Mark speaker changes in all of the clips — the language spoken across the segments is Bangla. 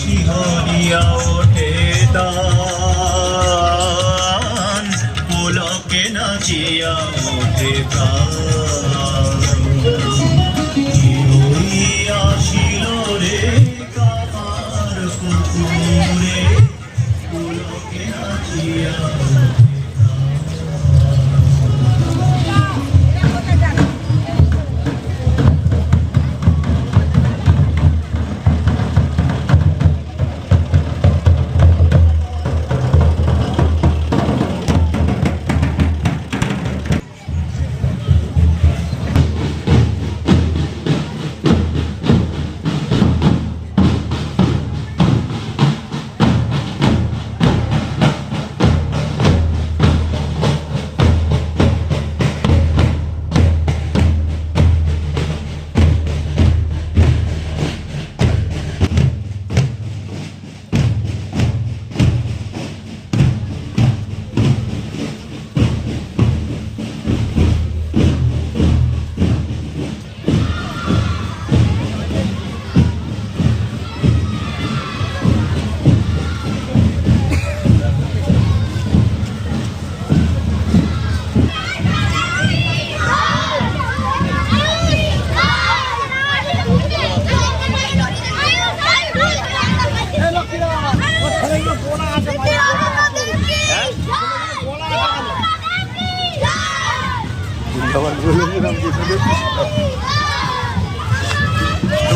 Speaker 1: শিহরিয়া ওঠে দান পুলকে নাচিয়া ওঠে প্রাণ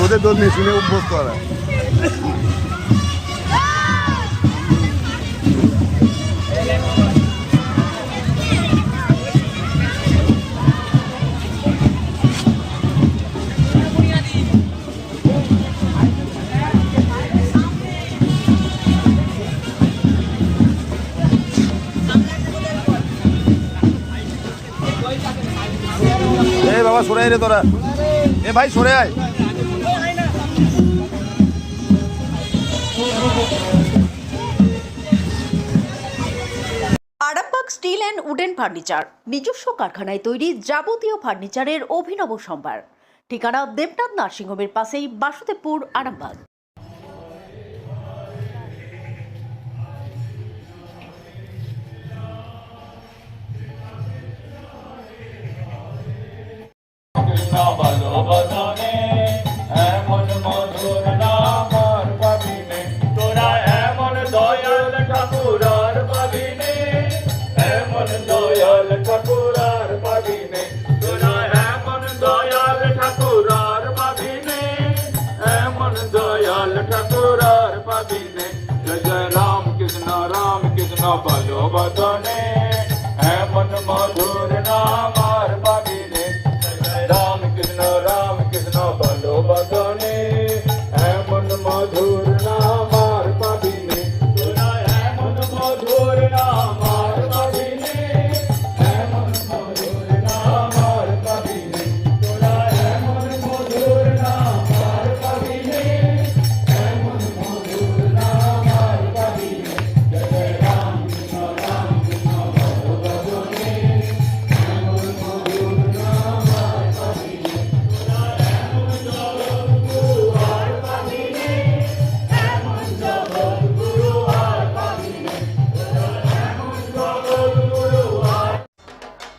Speaker 2: ওদের দোল মেশিনে শুনে অভ্যস্ত করা বাবা, সরে রে তোরা। এ ভাই, সরে আয়।
Speaker 3: Arambagh steel and wooden furniture, নিজস্ব কারখানায় তৈরি যাবতীয় ফার্নিচারের অভিনব সম্ভার। ঠিকানা দেবনাথ নার্সিংহোমের পাশেই বাসুদেবপুর, আরামবাগ।
Speaker 1: কৃষ্ণ ভালোবাসনে এমন মধুর নাম আর পাবিনে তোরা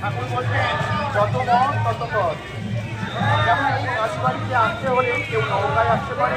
Speaker 1: ঠাকুর বলছেন যত মন তত পথ। যেমন এই রাজবাড়িতে আসতে হলে কেউ নৌকায় আসতে পারে।